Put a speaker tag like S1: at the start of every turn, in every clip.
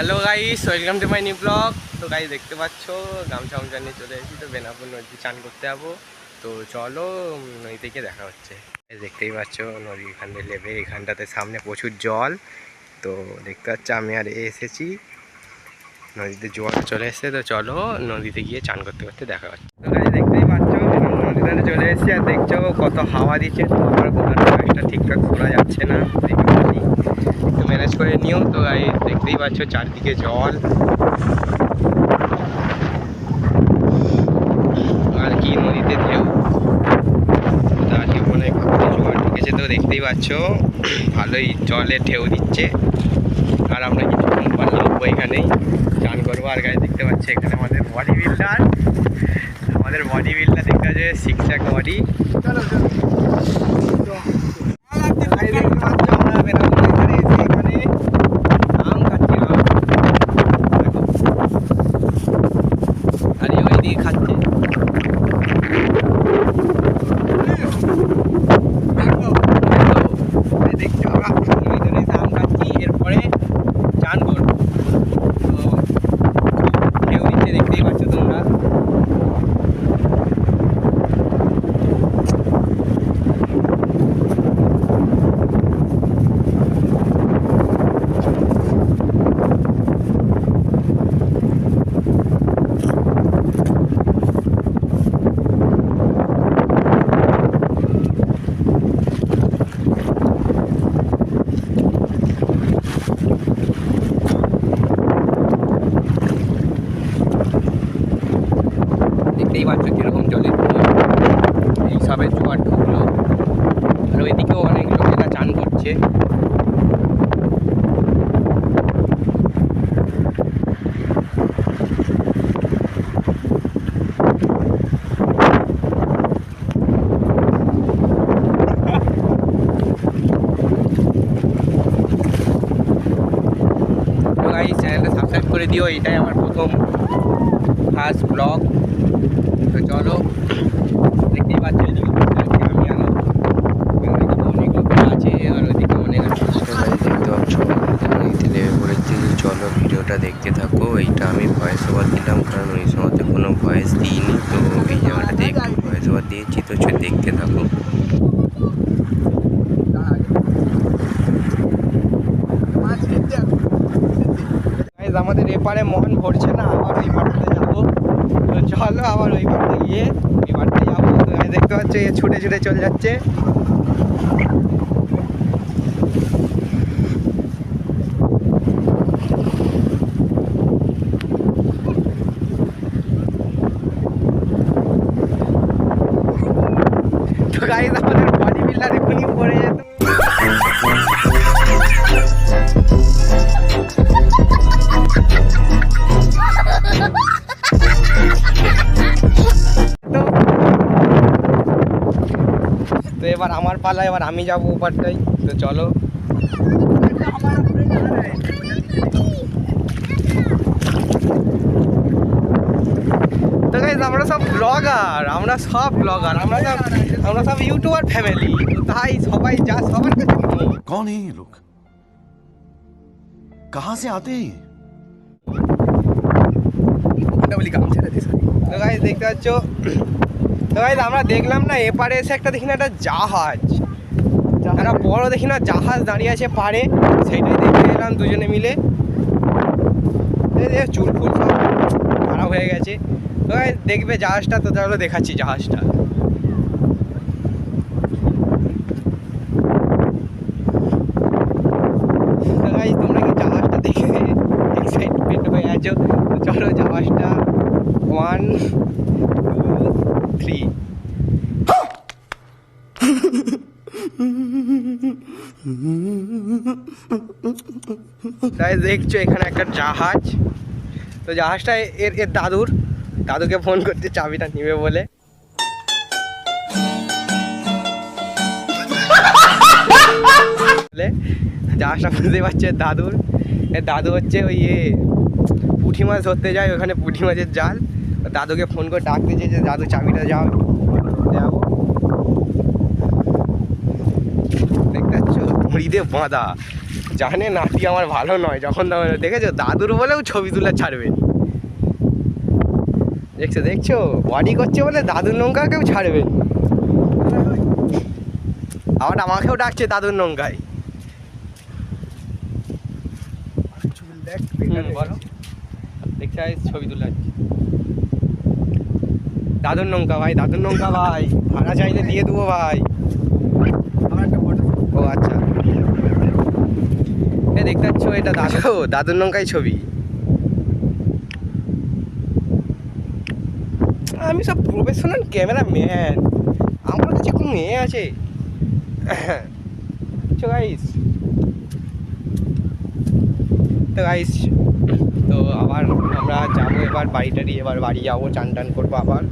S1: Hello guys welcome to my new blog তো guy দেখতে পাচ্ছ? গামছা গামছা নিয়ে চলে এসেছি তো, বেনাপুর নদী চান করতে যাব। তো, চলো নদী থেকে দেখা হচ্ছে। দেখতেই পাচ্ছ, নদী এখান থেকে লেবে এখানটাতে সামনে প্রচুর জল। তো, দেখতে পাচ্ছ, আমি আর এসেছি। নদীতে জল চলে এসেছে, তো চলো, নদীতে গিয়ে চান করতে করতে দেখা হচ্ছে। তো গাইস দেখতেই পাচ্ছ, নদীতে চলে এসেছি, আর দেখছ কত হাওয়া দিচ্ছে। তো আমার বোনার ঠিকঠাক খোলা যাচ্ছে না ম্যানেজ করে নিও। তো এই দেখতেই পাচ্ছ চারদিকে জল। আর কি নদীতে ঢেউ। তো দেখতেই পাচ্ছ। ভালোই জলে ঢেউ দিচ্ছে। আর আমরা কিছুক্ষণ পর নামবো এখানেই। চান করব আর গায়ে দেখতে পাচ্ছি এখানে আমাদের বডি বিল্ডার আমাদের বডি বিল্ডার দেখতে পাচ্ছে সিক্স এক বডি এই দেখতে পাচ্ছ আমরা বেনাপুর এখানে এসে এখানে আম খাচ্ছি আম দেখো। আর এই ওইদিকে খাচ্ছে দেখো, এই দেখছ আমরা দুজনে এসে আম খাচ্ছি এরপরে চান করব তো কেউ নিচে দেখতেই পাচ্ছ তোমরা দেখতেই পাচ্ছ কীরকম জলের ঢেউ। এই সবে জোয়ার ঢুকলো আর ওইদিকেও অনেক লোকেরা চান করছে। চ্যানেলটা সাবস্ক্রাইব করে দিও। এটাই আমার প্রথম ফার্স্ট ব্লগ তো চলো, দেখতেই পাচ্ছ এদিকে বসে আছি আমি আর ও। আর ওইদিকে অনেক লোক আছে, আর ওইদিকে অনেক আছে।
S2: দেখতে পাচ্ছ নদীতে চলো ভিডিওটা দেখতে থাকো, এইটা আমি ভয়েস ওভার দিলাম কারণ ওই সময়তে কোনো ভয়েস দিইনি তো এই জায়গাটাতে একটু ভয়েস ওভার দিয়েছি তো চলো দেখতে থাকো
S1: Guys, আমাদের এপারে মন ভরছে না আবার ওই পাড়টাতে যাব তো চলো আবার ওই পাড়তে গিয়ে এই পাড়তে যাব তো guys, দেখতে পাচ্ছ এ ছুটে ছুটে চলে যাচ্ছে। আমার পালা এবার আমি যাব ওপারটাই। তো চলো। তো আমরা সব ব্লগার আমরা সব ব্লগার আমরা সব আমরা সব ইউটিউবার ফ্যামিলি তাই সবাই যা সবার কাছে
S3: কন এই লোক কাহা সে
S1: আতে বলি গাম ছেড়ে দিস দেখতে পাচ্ছ? আমরা দেখলাম না, এপারে এসে একটা দেখি না একটা জাহাজ। একটা বড় দেখি না, জাহাজ দাঁড়িয়ে আছে পাড়ে। সেইটাই দেখে এলাম দুজনে মিলে। চুল ফুল সব খারাপ হয়ে গেছে। দেখবে জাহাজটা, তো তাহলে দেখাচ্ছি জাহাজটা। তোমরা কি জাহাজটা দেখে এক্সাইটমেন্ট হয়ে আছো? চলো জাহাজটা ওয়ান টু থ্রি তাই দেখছ, এখানে একটা জাহাজ। তো জাহাজটা এর এর দাদুর। দাদুকে ফোন করতে চাবিটা নিবে বলে। জাহাজটা বুঝতে পারছে দাদুর। এর দাদু হচ্ছে ওই ইয়ে পুঁটি মাছ ধরতে যায়, ওখানে পুঁটি মাছের জাল। দাদুকে ফোন করে ডাকতে যে দাদু, চাবিটা যাও যাব দেখতে পাচ্ছ? মুড়িতে বাঁধা। জানে নাতি আমার ভালো নয় যখন দেখেছ? দাদুর বলেও ছবি তুলে ছাড়বে। দেখছ দেখছ? বডি করছে বলে দাদুর নৌকা কেউ ছাড়বে। আবার আমাকেও ডাকছে দাদুর নৌকায়। দেখতে ছবি তুলে দাদুর নৌকা ভাই দাদুর নৌকা ভাই। ভাড়া চাইলে দিয়ে দেবো ভাই
S3: আমার একটা ফটো
S1: ও আচ্ছা এ দেখতে পাচ্ছ এটা দাদু। দাদুর নৌকায় ছবি। আমি সব প্রফেশনাল ক্যামেরা ম্যান আমার কাছে কোনো এ আছে। তো গাইস তো গাইস তো আবার আমরা যাব এবার বাড়ি টাড়ি এবার বাড়ি যাব চান টান করব আবার।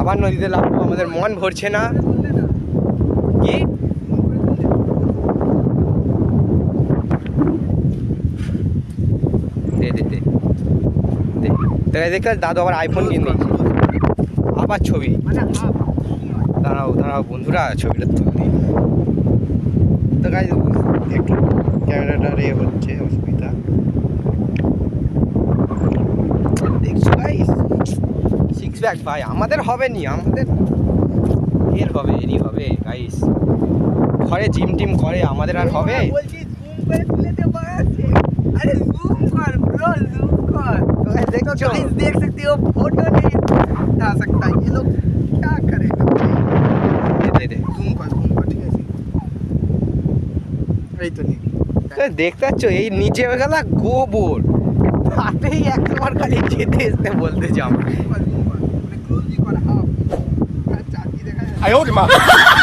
S1: আবার নদীতে নামবো আমাদের মন ভরছে না। কি দে দে দে তাই দেখতে দাদু আবার আইফোন কিনে মানে আবার ছবি। দাঁড়াও দাঁড়াও বন্ধুরা ছবিটা তুলি তো গাই একটু ক্যামেরাটার এ হচ্ছে অসুবিধা। দেখছ ভাই সিক্স প্যাক ভাই আমাদের হবে নি আমাদের এর হবে এরই হবে গাইস ঘরে জিম টিম করে আমাদের আর হবে?
S3: বলছি জুম করে তুলে আরে জুম কর ব্রো জুম जूम कर
S1: তো guys,
S3: तो
S1: দেখছো
S3: गाइस देख सकते हो फोटो नहीं उठा सकता ये लोग क्या करेगा
S1: দে, দে, দে।
S3: जूम कर जूम कर ठीक है এই তো নেই
S1: তো দেখতে পাচ্ছ এই নিচে হয়ে গেল গোবর তাতেই একবার খালি যেতে এসতে বলতে যাও
S3: জুম कर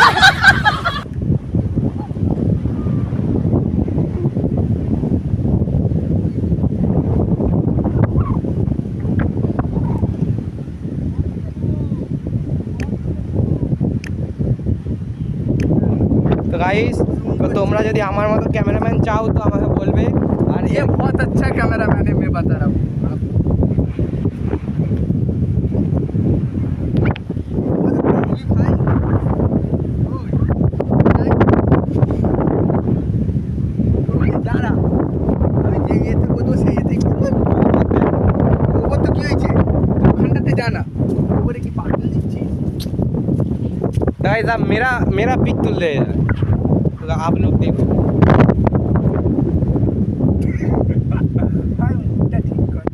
S1: যদি আমার মতো ক্যামেরাম্যান চাও তো আমাকে বলবে আর
S3: ये बहुत अच्छा कैमरा मैंने मैं बता रहा हूँ দাঁড়া আমি যে ইয়েতে করবো সেই ইয়েতেই করবো ওপর তো কি হয়েছে ওখানটাতে জানা ওপরে কি পাগল দিচ্ছিস
S1: गाइस अब मेरा मेरा पिक तुल ले तो आप लोग देखो
S3: আর মুখটা ঠিক কর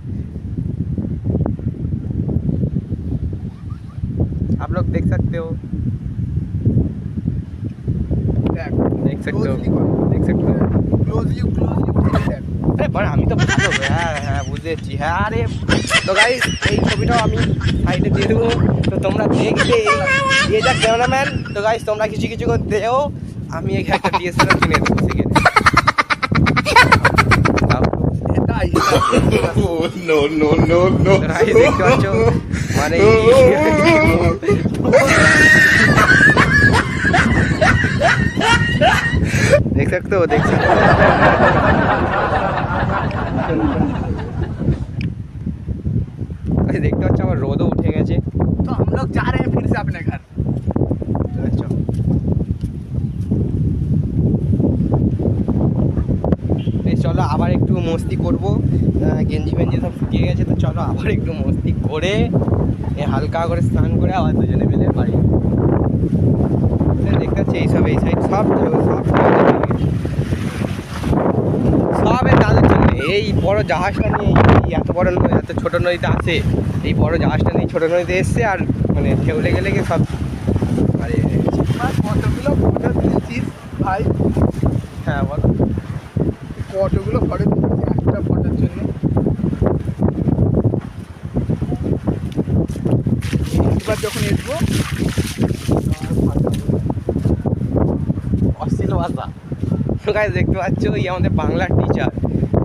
S1: आप लोग देख सकते हो
S3: দেখ
S1: देख सकते हो
S3: Closely কর
S1: देख सकते हो
S3: ক্লোজলি ক্লোজলি দেখ
S1: আরে বড় আমি তো ভালো হ্যাঁ হ্যাঁ বুঝেছি হ্যাঁ আরে তো গাইস এই ছবিটাও আমি সাইডে দিয়ে দেবো তো তোমরা দেখবে এই যা ক্যামেরাম্যান তো গাইস তোমরা কিছু কিছু করে দেও আমি এখানে একটা ডিএসএলআর কিনে দেবো সেখানে
S3: এটাই
S2: no, no, no, no.
S1: Guys দেখতে পাচ্ছ মানে देख सकते हो देख सकते हो अरे देखते পাচ্ছ আমার রোদও উঠে গেছে
S3: तो हम लोग जा
S1: একটু মস্তি করব। গেঞ্জি ফেঞ্জি সব শুকিয়ে গেছে তো চলো আবার একটু মস্তি করে হালকা করে স্নান করে আবার দুজনে মিলে বাড়ি। যাব। দেখতে পাচ্ছি এইসব এই সাইড সব সব সব দাদুর জন্য এই বড় জাহাজটা নিয়ে এত বড় নদী এত ছোটো নদীতে আসে এই বড় জাহাজটা নিয়ে ছোটো নদীতে এসছে আর মানে ঢেউ গেলে লেগে সব আরে
S3: কতগুলো ভাই?
S1: হ্যাঁ বলো
S3: কতগুলো ফটো তুলছিস একটা ফটোর জন্য এবার যখন আসবো
S1: অশ্লীল ভাষা গাছ দেখতে পাচ্ছ এই আমাদের বাংলার টিচার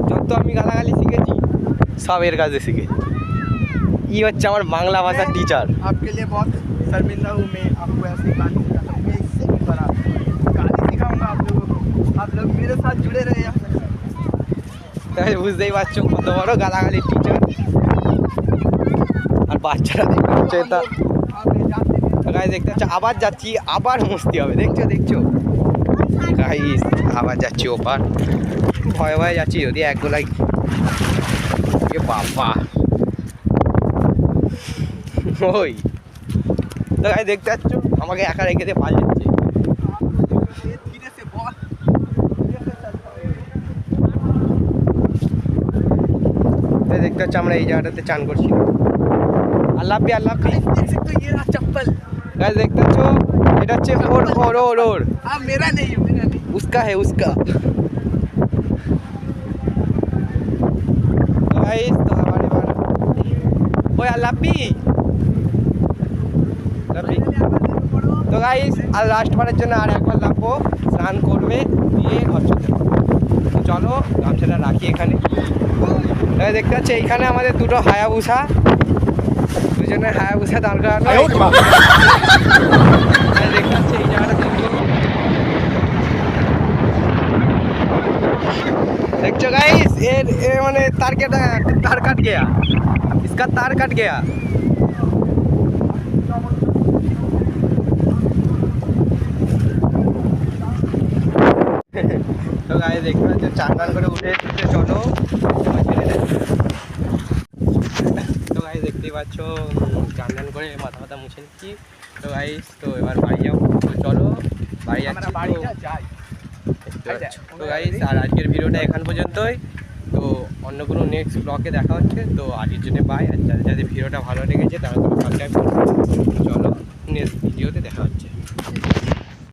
S1: যত আমি গালাগালি শিখেছি সব এর কাছে শিখেছি ই হচ্ছে আমার বাংলা ভাষার টিচার
S3: आपके लिए बहुत शर्मिंदा हूँ मैं आपको ऐसे गाली सिखाता हूँ मैं इससे भी बड़ा गाली सिखाऊंगा आप लोगों को आप लोग मेरे साथ जुड़े रहे
S1: তাহলে বুঝতেই পারছ কত বড় গালাগালি টিচার আর বাচ্চারা দেখতে তা দেখতে পাচ্ছ আবার যাচ্ছি, আবার মস্তি হবে। দেখছ দেখছ? আবার যাচ্ছি ওপার। ভয়ে ভয়ে যাচ্ছি, যদি এক গোলাই এ বাবা। ওই। তো দেখতে পাচ্ছ? আমাকে একা রেখে দিয়ে পালিয়ে দেখতে পাচ্ছ আমরা এই জায়গাটাতে চান করছি আল্লাহ হাফি আল্লাহ হাফি
S3: देख सकते हो ये रहा चप्पल
S1: গাইস দেখতে পাচ্ছ এটা হচ্ছে ওর ওর ওর ওর
S3: हाँ मेरा नहीं है मेरा नहीं
S1: उसका है उसका गाइस तो हमारे बार ओए लापी লাপি তো গাইস আর লাস্ট বারের জন্য আর একবার লাপবো স্নান করবে দিয়ে ঘর চলতে পারবো তো চলো গামছাটা রাখি এখানে তাই দেখতে পাচ্ছি এইখানে আমাদের দুটো হায়াবুসা দুজনে হায়াবুসা দাঁড় করানো তাই দেখতে পাচ্ছি এই জায়গাটা দেখবো देखो गाइस ये ये मैंने तार के तार कट गया इसका तार कट गया গায়ে দেখতে পাচ্ছি চান টান করে উঠে এসেছে চলো তো গাই দেখতেই পাচ্ছ চান টান করে মাথা মাথা মুছে নিচ্ছি। তো গাই তো এবার বাড়ি যাব। চলো বাড়ি যাচ্ছি তো গাই আর আজকের ভিডিওটা এখান পর্যন্তই। তো অন্য কোনো নেক্সট ব্লকে দেখা হচ্ছে। তো আজকের জন্য বাই আর যাদের যাদের ভিডিওটা ভালো লেগেছে তারা তো সাবস্ক্রাইব চলো নেক্সট ভিডিওতে দেখা হচ্ছে।